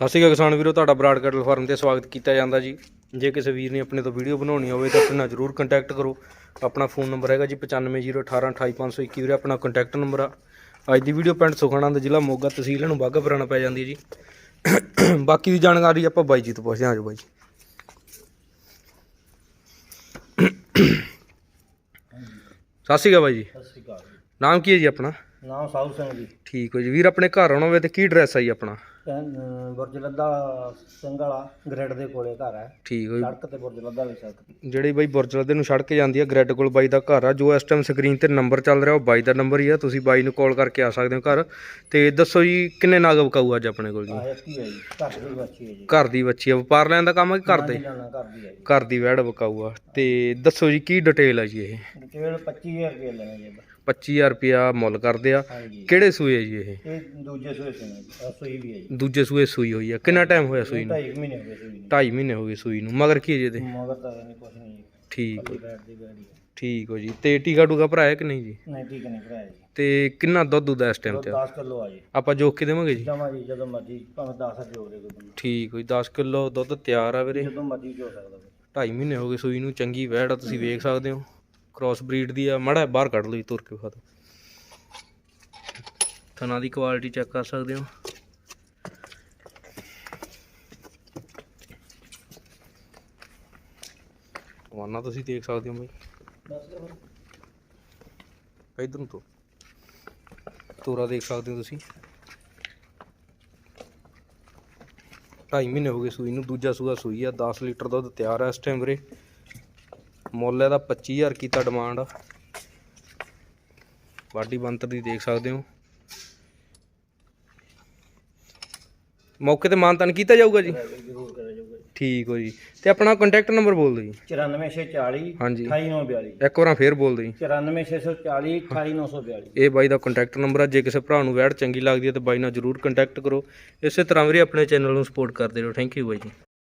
ਸਤਿ ਸ਼੍ਰੀ ਅਕਾਲ ਕਿਸਾਨ ਵੀਰੋ ਤੁਹਾਡਾ ਬਰਾਡ ਕੈਟਲ ਫਾਰਮ ਤੇ ਸਵਾਗਤ ਕੀਤਾ ਜਾਂਦਾ ਜੀ। ਜੇ ਕਿਸੇ ਵੀਰ ਨੇ ਆਪਣੇ ਤੋਂ ਵੀਡੀਓ ਬਣਾਉਣੀ ਹੋਵੇ ਤਾਂ ਆਪਣੇ ਨਾਲ ਜਰੂਰ ਕੰਟੈਕਟ ਕਰੋ। ਆਪਣਾ ਫੋਨ ਨੰਬਰ ਹੈਗਾ ਜੀ 9501828521 ਵੀਰੇ ਆਪਣਾ ਕੰਟੈਕਟ ਨੰਬਰ ਆ। ਅੱਜ ਦੀ ਵੀਡੀਓ ਪਿੰਡ ਸੁਖਣਾ ਦਾ ਜ਼ਿਲ੍ਹਾ ਮੋਗਾ ਤਹਿਸੀਲ ਨੂੰ ਬਾਘਾ ਪੁਰਾਣਾ ਪੈ ਜਾਂਦੀ ਹੈ ਜੀ। ਬਾਕੀ ਦੀ ਜਾਣਕਾਰੀ ਆਪਾਂ ਬਾਈ ਜੀ ਤੋਂ ਪੁੱਛਦੇ ਹਾਂ ਆਜੋ ਬਾਈ। ਜੀ ਸਤਿ ਸ਼੍ਰੀ ਅਕਾਲ ਬਾਈ ਜੀ। ਸਤਿ ਸ਼੍ਰੀ ਅਕਾਲ ਨਾਮ ਕੀ ਹੈ ਜੀ ਆਪਣਾ? ਨਾਮ ਸਾਹੂ ਸਿੰਘ ਜੀ। ਠੀਕ ਹੋ ਜੀ। ਵੀਰ ਆਪਣੇ ਘਰ ਆਉਣਾ ਹੋਵੇ ਤੇ ਕੀ ਐਡਰੈਸ ਆ ਜੀ ਆਪਣਾ? ਕਹਿੰ- ਅਹ ਬੁਰਜ ਲੱਦਾ ਸਿੰਘ ਵਾਲਾ ਗ੍ਰਿਡ ਦੇ ਕੋਲੇ ਘਰ ਹੈ। ਠੀਕ ਹੋ ਜੀ ਸੜਕ ਤੇ ਬੁਰਜ ਲੱਦਾ ਵਾਲੀ ਸੜਕ ਤੇ। ਜਿਹੜੀ ਬਾਈ ਬੁਰਜਲਦੇ ਨੂੰ ਛੱਡ ਕੇ ਜਾਂਦੀ ਹੈ ਗ੍ਰੈਡ ਕੋਲ ਬਾਈ ਦਾ ਘਰ ਆ ਜੋ ਇਸ ਟਾਈਮ ਸਕਰੀਨ ਤੇ ਨੰਬਰ ਚੱਲ ਰਿਹਾ ਉਹ ਬਾਈ ਦਾ ਨੰਬਰ ਹੀ ਆ। ਤੁਸੀਂ ਬਾਈ ਨੂੰ ਕਾਲ ਕਰਕੇ ਆ ਸਕਦੇ ਹੋ ਘਰ। ਤੇ ਦੱਸੋ ਜੀ ਕਿੰਨੇ ਨਾਗ ਵਿਕਾਊ ਅੱਜ ਆਪਣੇ ਕੋਲ ਜੀ? ਆਹ ਕੀ ਹੈ ਜੀ ਘਰ ਦੀ ਬੱਚੀ ਹੈ ਜੀ। ਘਰ ਦੀ ਬੱਚੀ ਆ। ਵਪਾਰ ਲੈਣ ਦਾ ਕੰਮ ਹੈ ਕਿ ਘਰ ਦੇ? ਘਰ ਦੀ ਹੈ ਜੀ। ਘਰ ਦੀ ਵੈੜ ਵਿਕਾਊ ਆ। ਤੇ ਦੱਸੋ ਜੀ ਕੀ ਡਿਟੇਲ ਆ ਜੀ ਇਹ? ਡਿਟੇਲ 25000 ਰੁਪਏ ਲੈਣਾ ਜੀ। 25000 ਰੁਪਿਆ ਮੁੱਲ ਕਰਦੇ ਆ। ਹਾਂਜੀ। ਕਿਹੜੇ ਸੂਏ ਆ ਜੀ ਇਹ? ਇਹ ਦੂਜੇ ਸੂਏ ਜੀ ਸੂਈ ਵੀ ਹੈ ਜੀ। ਦੂਜੇ ਸੂਏ ਸੂਈ ਹੋਈ ਆ। ਕਿੰਨਾ ਟਾਈਮ ਹੋਇਆ ਸੂਈ ਨੂੰ? ਢਾਈ ਕੁ ਮਹੀਨੇ ਹੋ ਗਏ ਸੂਈ ਨੂੰ। 2.5 ਮਹੀਨੇ ਹੋ ਗਏ ਸੂਈ ਨੂੰ। ਮਗਰ ਕੀ ਹੈ ਜੀ ਇਹਦੇ? ਮਗਰ ਤਾਂ ਨਹੀਂ ਕੁਛ ਨਹੀਂ। ਜੀ ਠੀਕ ਪੱਲੀ ਬੈਠ ਦੀ ਗਾੜੀ ਹੈ ਠੀਕ ਹੋ ਜੀ। ਤੇ ਟੀਕਾ ਟੂਕਾ ਭਰਾਇਆ ਕਿ ਨਹੀਂ ਜੀ? ਨਹੀਂ ਠੀਕ ਨਹੀਂ ਭਰਾਇਆ ਜੀ। ਤੇ ਕਿੰਨਾ ਦੁੱਧ ਦੁੱਧਾ ਇਸ ਟਾਈਮ ਤੇ? 10 ਕਿਲੋ ਆ ਜੀ। ਆਪਾਂ ਜੋਖ ਕੇ ਦੇਵਾਂਗੇ ਜੀ? ਜਮਾ ਜੀ ਜਦੋਂ ਮਰਜ਼ੀ ਭਾਵੇਂ 10 ਜੋ ਦੇ ਕੋਈ। ਬੰਦਾ ਠੀਕ ਹੋਈ 10 ਕਿਲੋ ਦੁੱਧ ਤਿਆਰ ਆ ਵੀਰੇ। ਜਦੋਂ ਮਰਜ਼ੀ ਜੋ ਸਕਦਾ ਕੋਈ। 2.5 ਮਹੀਨੇ ਹੋ ਗਏ ਸੂਈ ਨੂੰ। ਚੰਗੀ ਵੈੜ ਆ ਤੁਸੀਂ ਵੇਖ ਸਕਦੇ ਹੋ। ਕ੍ਰਾਸ ਬਰੀਡ ਦੀ ਆ, ਮੜਾ ਬਾਹਰ ਕੱਢ ਲਓ ਜੀ, ਤੁਰ ਕੇ ਵਿਖਾ ਦਿਓ। ਥਣਾ ਦੀ ਕੁਆਲਿਟੀ ਚੈੱਕ ਕਰ ਸਕਦੇ ਹੋ। ਵਾਨਾ ਤੁਸੀਂ ਦੇਖ ਸਕਦੇ ਹੋ ਬਈ। ਇਧਰ ਨੂੰ ਤੋਂ ਤੋਰਾ ਦੇਖ ਸਕਦੇ ਹੋ ਤੁਸੀਂ। 2.5 ਮਹੀਨੇ ਹੋ ਗਏ ਸੂਈ ਨੂੰ, ਦੂਜਾ ਸੂਆ ਸੂਈ ਆ 10 ਲੀਟਰ ਦੁੱਧ ਤਿਆਰ ਆ ਇਸ ਟਾਈਮ ਵੀਰੇ। ਮੁੱਲ ਇਹਦਾ 25000 ਕੀਤਾ ਡਿਮਾਂਡ ਆ ਬਾਡੀ ਬੰਤਰ ਦੀ ਦੇਖ ਸਕਦੇ ਹੋ। ਮੌਕੇ ਤੇ ਮਾਨਤਨ ਕੀਤਾ ਜਾਊਗਾ ਜੀ? ਜ਼ਰੂਰ ਕਰਿਆ ਜਾਊਗਾ ਜੀ। ਠੀਕ ਹੋ ਜੀ। ਤੇ ਆਪਣਾ ਕੰਟੈਕਟ ਨੰਬਰ ਬੋਲ ਦਿਓ ਜੀ। 94640 ਹਾਂਜੀ। 28942 ਇੱਕ ਵਾਰਾਂ ਫੇਰ ਬੋਲ ਦਿਓ ਜੀ। 94640 28942 ਇਹ ਬਾਈ ਦਾ ਕੰਟੈਕਟ ਨੰਬਰ ਆ। ਜੇ ਕਿਸੇ ਭਰਾ ਨੂੰ ਵੈੜ ਚੰਗੀ ਲੱਗਦੀ ਹੈ ਤਾਂ ਬਾਈ ਨਾਲ ਜਰੂਰ ਕੰਟੈਕਟ ਕਰੋ। ਇਸੇ ਤਰ੍ਹਾਂ ਵੀਰੇ ਆਪਣੇ ਚੈਨਲ ਨੂੰ ਸਪੋਰਟ ਕਰਦੇ ਰਹੋ। ਥੈਂਕ ਯੂ ਬਾਈ ਜੀ।